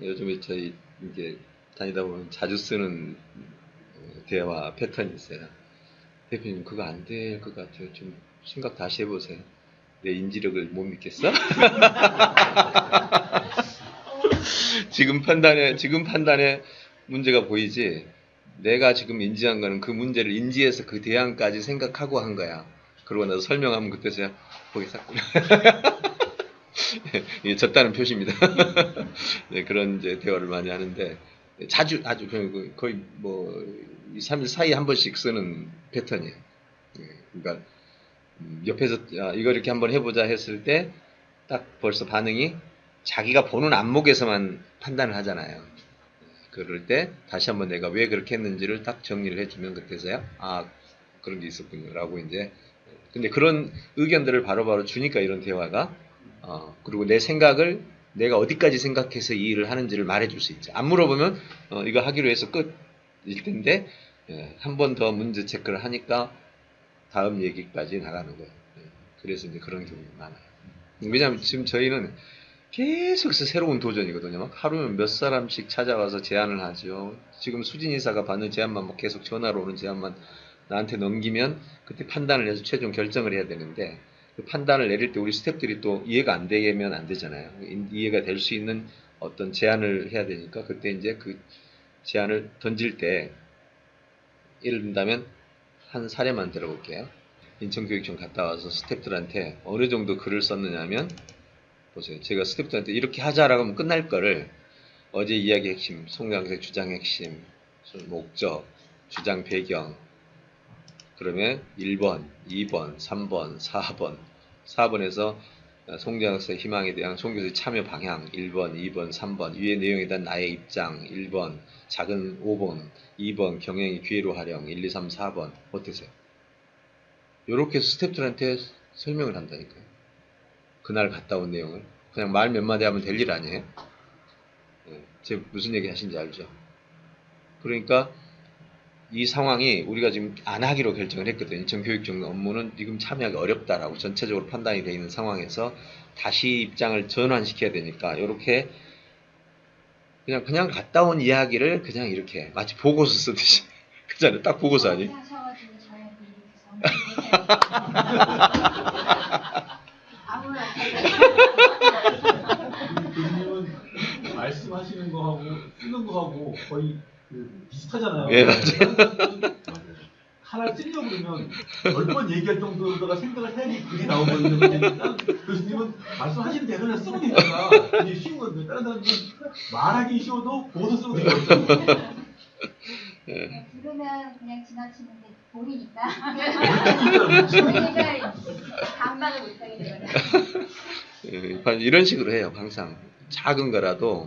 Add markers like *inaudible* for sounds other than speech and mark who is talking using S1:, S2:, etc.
S1: 요즘에 저희 이제 다니다 보면 자주 쓰는 어, 대화 패턴이 있어요. 대표님 그거 안 될 것 같아요. 좀 생각 다시 해보세요. 내 인지력을 못 믿겠어? *laughs* 지금 판단에 지금 판단에 문제가 보이지. 내가 지금 인지한 거는 그 문제를 인지해서 그 대안까지 생각하고 한 거야. 그러고 나서 설명하면 그때서야 거기 싹 *laughs* 이게 *laughs* 졌다는 표시입니다. *laughs* 네, 그런 이제 대화를 많이 하는데 자주 아주 거의, 거의 뭐 2, 3일 사이에 한 번씩 쓰는 패턴이에요. 예, 그러니까 음, 옆에서 야, 이거 이렇게 한번 해보자 했을 때 딱 벌써 반응이 자기가 보는 안목에서만 판단을 하잖아요. 그럴 때 다시 한번 내가 왜 그렇게 했는지를 딱 정리를 해주면 그때서야 아 그런 게 있었군요라고 이제 근데 그런 의견들을 바로바로 주니까 이런 대화가 어, 그리고 내 생각을 내가 어디까지 생각해서 이 일을 하는지를 말해줄 수 있죠. 안 물어보면 어, 이거 하기로 해서 끝일 텐데 예, 한 번 더 문제 체크를 하니까 다음 얘기까지 나가는 거예요. 예, 그래서 이제 그런 경우가 많아요. 왜냐하면 지금 저희는 계속해서 새로운 도전이거든요. 막 하루에 몇 사람씩 찾아와서 제안을 하죠. 지금 수진 이사가 받는 제안만 뭐 계속 전화로 오는 제안만 나한테 넘기면 그때 판단을 해서 최종 결정을 해야 되는데 그 판단을 내릴 때 우리 스태프들이 또 이해가 안 되면 안 되잖아요. 이- 이해가 될 수 있는 어떤 제안을 해야 되니까 그때 이제 그 제안을 던질 때 예를 든다면 한 사례만 들어볼게요. 인천교육청 갔다 와서 스태프들한테 어느 정도 글을 썼느냐면 보세요. 제가 스태프들한테 이렇게 하자라고 하면 끝날 거를 어제 이야기 핵심, 송강색 주장 핵심, 목적, 주장 배경, 그러면 1번, 2번, 3번, 4번, 4번에서 송장학생 희망에 대한 송교수의 참여 방향 1번, 2번, 3번 위의 내용에 대한 나의 입장 1번, 작은 5번, 2번 경영이 기회로 활용 1, 2, 3, 4번 어떠세요? 요렇게 해서 스태프들한테 설명을 한다니까요. 그날 갔다 온 내용을 그냥 말 몇 마디 하면 될 일 아니에요? 예, 제 무슨 얘기 하신지 알죠? 그러니까 이 상황이 우리가 지금 안 하기로 결정을 했거든요. 인천 교육청 업무는 지금 참여하기 어렵다라고 전체적으로 판단이 되어 있는 상황에서 다시 입장을 전환시켜야 되니까 이렇게 그냥 그냥 갔다 온 이야기를 그냥 이렇게 마치 보고서 쓰듯이 *laughs* 그잖아요. 딱 보고서 아니?
S2: 교수님은 말씀하시는 거하고 쓰는 거하고 거의 그 비슷하잖아요.
S1: 예, 맞아요.
S2: 하나 쓰려고 그러면 열 번 얘기할 정도로다가 생각을 해야지 글이 나오거든요. 교수님은 말씀하시는 대로 그냥 쓰면 되니까 이게 쉬운 건데 다른 사람들은 말하기 쉬워도 보고서 쓰면 되거든요.
S3: 그냥 들으면 그냥 지나치는데
S2: 보이니까
S3: 보이니까 *laughs* 감당을 못하게 되거든요.
S1: 예, 이런 식으로 해요. 항상 작은 거라도